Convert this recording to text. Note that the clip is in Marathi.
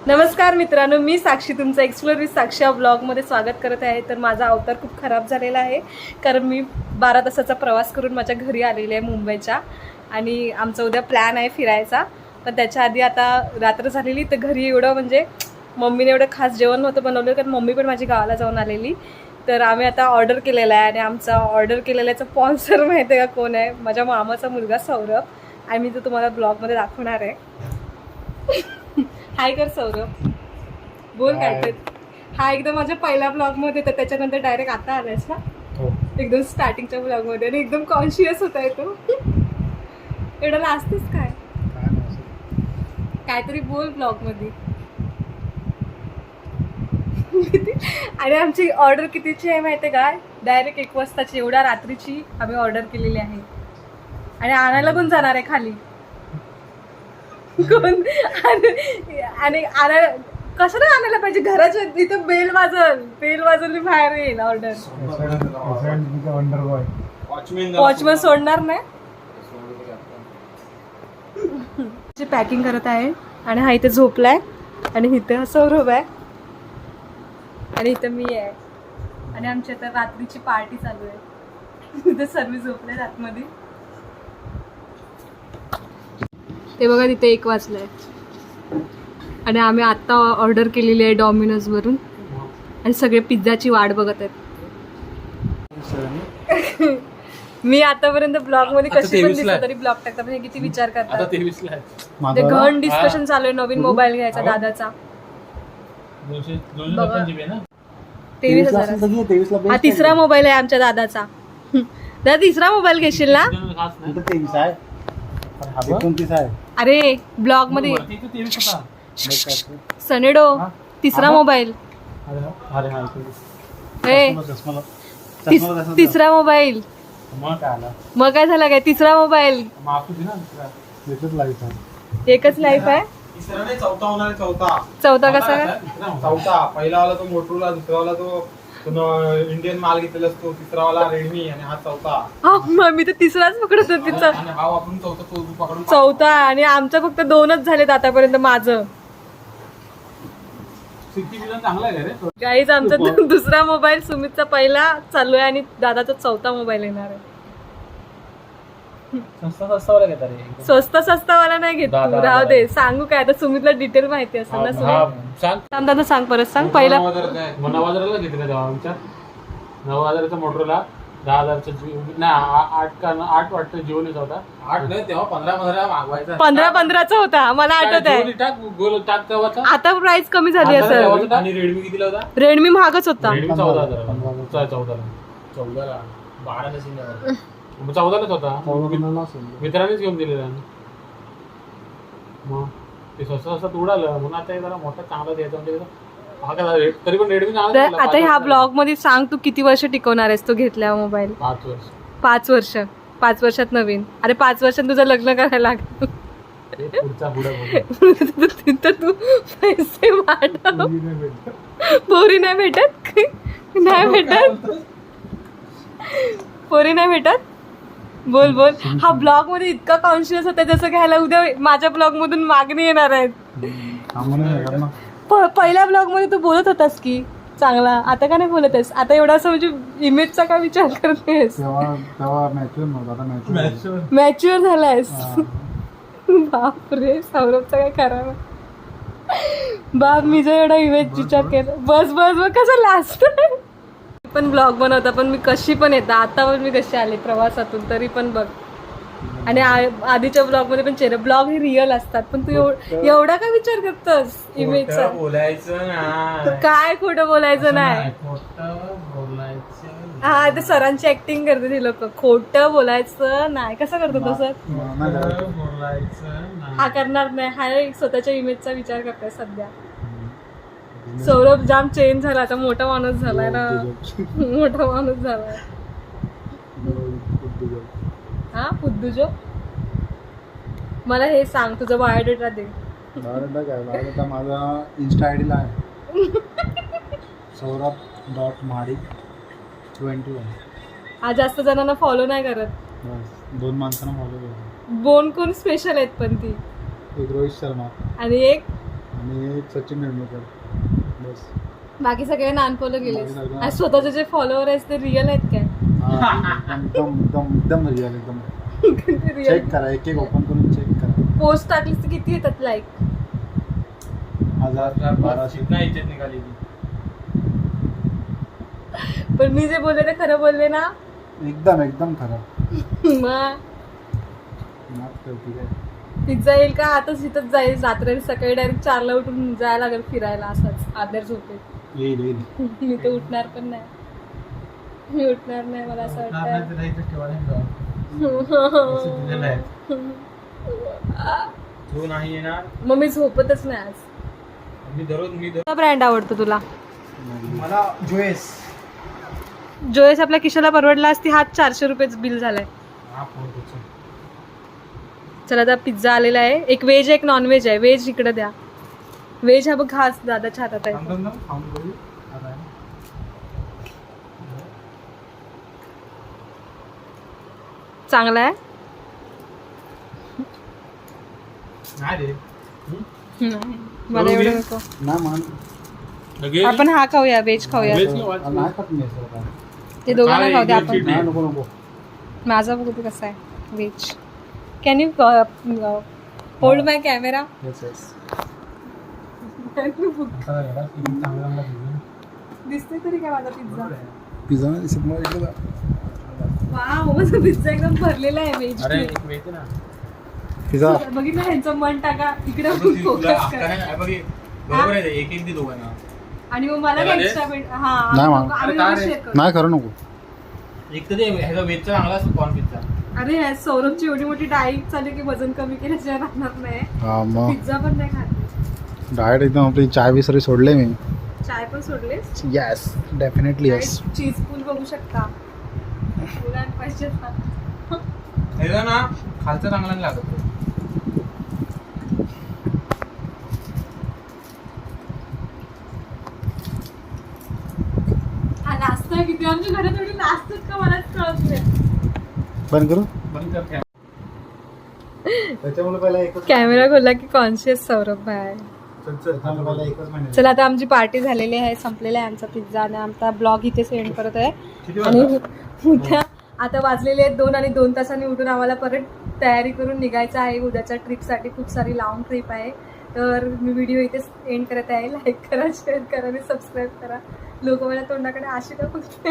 नमस्कार मित्रांनो मी साक्षी तुमचं एक्सप्लोर विथ साक्षी या ब्लॉगमध्ये स्वागत करत आहे. तर माझा अवतार खूप खराब झालेला आहे कारण मी बारा तासाचा प्रवास करून माझ्या घरी आलेली आहे मुंबईच्या आणि आमचा उद्या प्लॅन आहे फिरायचा. पण त्याच्या आधी आता रात्र झालेली तर घरी एवढं म्हणजे मम्मीने एवढं खास जेवण नव्हतं बनवलं कारण मम्मी पण माझी गावाला जाऊन आलेली. तर आम्ही आता ऑर्डर केलेला आहे आणि आमचा ऑर्डर केलेल्याचा स्पॉन्सर माहिती आहे का कोण आहे? माझ्या मामाचा मुलगा सौरभ. आणि मी तो तुम्हाला ब्लॉगमध्ये दाखवणार आहे. हाय कर सौरभ. बोल काय तर. हा एकदम माझ्या पहिल्या ब्लॉगमध्ये तर त्याच्यानंतर डायरेक्ट आता आलायस ना? हो. एकदम स्टार्टिंगच्या ब्लॉगमध्ये आणि एकदम कॉन्शियस होता तो एवढं लाजतेस काय? काहीतरी बोल ब्लॉगमध्ये. आणि आमची ऑर्डर कितीची आहे माहिती आहे का? डायरेक्ट एक वाजताची एवढ्या रात्रीची आम्ही ऑर्डर केलेली आहे. आणि आणायला पण जाणार आहे खाली? कोण? आणि आणि कशाला आणायला पाहिजे? घराच्या इथं बेल वाजल बेल वाजवली बाहेर येईल ऑर्डर वॉचमन सोडणार नाही? पॅकिंग करत आहे आणि हा इथे झोपलाय आणि इथे सौरभ आहे. आणि इथं मी आहे. आणि आमची आता रात्रीची पार्टी चालू आहे. इथे सर्व झोपले आतमध्ये. ते बघा तिथे एक वाजलंय. आणि आम्ही आत्ता ऑर्डर केलेली आहे डॉमिनोज वरून. आणि सगळे पिझ्झाची वाट बघत आहेत. मी आतापर्यंत ब्लॉगमध्ये आता कशी पण 23 ला दिसत आहे. तरी ब्लॉग टाकता म्हणजे किती विचार आता करतात. आहे. ते घण डिस्कशन चालू आहे नवीन मोबाईल घ्यायचा दादाचा. आहे तेवीस हजार हा तिसरा मोबाईल आहे आमच्या दादाचा. दादा तिसरा मोबाईल घेशील ना. तेवीस आहे. एकोणतीस आहे. अरे ब्लॉगमध्ये. सनेडो हा? तिसरा हा? मोबाईल. हा तिसरा मोबाईल. मग काय आला? मग काय झालं काय? तिसरा मोबाईल. माफ होती ना दुसरा. एकच लाइट आहे. एकच लाईफ आहे? तिसरा नाही चौथा होणार आहे, चौथा. चौथा कसा? काय. चौथा. पहिलावाला तो मोटरोला दुसरावाला तो तो इंडियन माल घेतलेला असतो तिसरावाला रेडमी आणि हा चौथा. हा मग मी तर तिसराच पकडत होती चौ- आणि हा वापरून चौथा तो पकडून चौथा आणि आमचं फक्त दोनच झालेत आतापर्यंत माझं. चांगला आहे रे. आमचा दुसरा मोबाईल सुमितचा पहिला चालू आहे आणि दादाचा चौथा मोबाईल येणार आहे. घेता रे. स्वस्त स्वस्तवाला नाही घेत. तू दा- राहू दा- सांगू काय? आता सुमितला डिटेल माहिती असेल ना हा सुमित? सांग. थांब दादा सांग परत. सांग पहिला. नऊ. मग हजाराला घेतलं तेव्हा आमच्या? नऊ हजाराचा मोटरला दहा हजारचा जीव नाही आ- आठ का आठ वाटतं जीवनीचा होता. आठ नाही तेव्हा पंधरा पंधरा मागवायचा. पंधरा पंधराचा होता. मला आठवत आहे टाक गोल टाक तेव्हाचा? आता प्राइस कमी झाली आता असेल. तेव्हाचा टाक. आणि रेडमी कितीला होता? रेडमी महागच होता. रेडमी चौदा हजाराला चौ- चौदाला. चौदाला. बारा नसेल मग चौदालाच होता. चौदा मित्रानेच घेऊन दिलेला. मग ते स्वस्त स्वस्त उडालं. म्हणून आता हे जरा मोठा चांगला द्यायचा म्हणजे कसं- हा का रे- तरी पण रेडमी चांगला तर झाला, आता पाच ह्या वर्षाला. ब्लॉगमध्ये सांग तू किती वर्ष टिकवणार आहेस तो घेतल्या मोबाईल? पाच वर्ष. पाच वर्ष. पाच वर्षात नवीन. अरे पाच वर्षात तुझं लग्न करायला लागलं. ते पुढचा पुढे तू पैसे वाढव. पोरी नाही भेटत. नाही भेटत? पोरी नाही भेटत? बोल बोल. हा ब्लॉगमध्ये इतका कॉन्शियस होता जसं घ्यायला उद्या माझ्या ब्लॉग मधून मागणी येणार आहेत. पहिल्या ब्लॉगमध्ये तू बोलत होतास की चांगला. आता का नाही बोलत आहेस? आता एवढा असं म्हणजे इमेजचा काय विचार करतेस मॅच्युअर झालायस. बापरे सौरभचा काय करा बाप मी जर एवढा इमेज विचार केला. बस बस बस कसं लास्ट पण ब्लॉग बनवता पण मी कशी पण येता. आता पण मी कशी आले प्रवासातून तरी पण बघ. आणि आधीच्या ब्लॉगमध्ये पण चेहरा ब्लॉग हे रिअल असतात पण तू एव- एवढा काय विचार करतोस इमेजचा बोलायचं काय खोटं बोलायचं नाही. हा ते सरांची ऍक्टिंग करते ती लोक. खोटं बोलायचं नाही. कसं करतो तो सर. हा करणार नाही. हा स्वतःच्या इमेजचा विचार करताय सध्या. सौरभ जाम चेंज झाला. आता मोठा माणूस झालाय ना. मोठा माणूस. झालाय. हा पुद्दुजो? मला हे सांग तुझा बायोडेटा दे. बायोडाटा काय? बायोडाटा माझा इन्स्टा आय डीला आहे. Saurabh dot Mahadik twenty one हा जास्त जणांना फॉलो नाही करत. दोन माणसांना फॉलो केलं बोन कोण स्पेशल आहेत पण ती? एक रोहित शर्मा. आणि एक? आणि एक सचिन तेंडुलकर बस. बाकी सगळे नानपोलं गेले बाकी सगळे- आणि स्वतःचे जे फॉलोअर आहेत ते रिअल आहेत काय? हा, एकदम एकदम एकदम रिअल एकदम. रिअल चेक करा एक एक ओपन करून चेक करा. पोस्ट टाकली तर किती येतात लाईक हजार बाराशे. नाही इज्जत निघाली. पण मी जे बोलले ते खरं बोलले ना? एकदम एकदम खराब मग? माफ कर ठीक आहे. पिझ्झा येईल का? आताच इथंच जाईल. रात्री सकाळी डायरेक्ट चारला उठून जायला लागेल फिरायला असाच. आदर झोपेत. येईल येईल. मी तर उठणार पण नाही. मी उठणार नाही मला असं वाटतं. तू नाही येणार. मग मी झोपतच नाही आज. मी दररोज मी कोणता ब्रँड आवडतो तुला? मला जोएस जोयस आपल्या किशाला परवडला असती हात चारशे रुपयेच बिल झालाय. हा फोन. चला आता पिझ्झा आलेला आहे. एक व्हेज एक नॉन व्हेज आहे. व्हेज इकडे द्या. व्हेज हा बघ हाच दादाच्या हातात आहे. आहे. चांगला आहे? नाही रे. नाही, मला एवढं नको. ना मान लगेच? आपण हा खाऊया व्हेज खाऊया. ते दोघांना खाऊ द्या आपण. माझा बघू तू कसा आहे. Veg. Can you hold my camera. दिसते तरी काय माझा पिझ्झा पिझ्झा नाही दिसत मला इकडे जा. वाव माझा पिझ्झा एकदम भरलेला आहे पिझ्झा बघितलं ह्यांचं मन टाका इकडे फोकस करा. हे एक एक दे दोघांना. आणि मग मला. एक्स्ट्रा भेट हा नाही खरं नको. एक तर ते ह्याचा वेजचा चांगला असतो कॉर्न पिझ्झा अरे सौरभची एवढी मोठी डाईट चालू की वजन कमी केल्याशिवाय राहणार नाही. हा मग. पिझ्झा पण नाही खात डायट एकदम आपली चाय बिसरी सोडले मी. चाय पण सोडलेस? Yes definitely yes cheese pull बघू शकता. मुलांना पाहिजे ना. ह्याचा ना खालचा चांगला नाही लागत. हा नाश्ता किती आमच्या घरात एवढी नाचतात का मलाच कळत नाही बंद करू. त्याच्यामुळे पहिला एकच कॅमेरा खोलला की कॉन्शियस सौरभ भाई चल आता आमची पार्टी झालेली आहे संपलेला आहे आमचा पिझ्झा आणि आमचा ब्लॉग इथे सेंड करत आहे आणि? उद्या आता वाजलेले आहेत दोन आणि दोन तासांनी उठून आम्हाला परत तयारी करून निघायचं आहे. उद्याच्या ट्रिपसाठी खूप सारी लॉंग ट्रिप आहे. तर मी व्हिडिओ इथेच एंड करत आहे. लाईक करा शेअर करा आणि सबस्क्राईब करा. लोक मला तोंडाकडे अशी का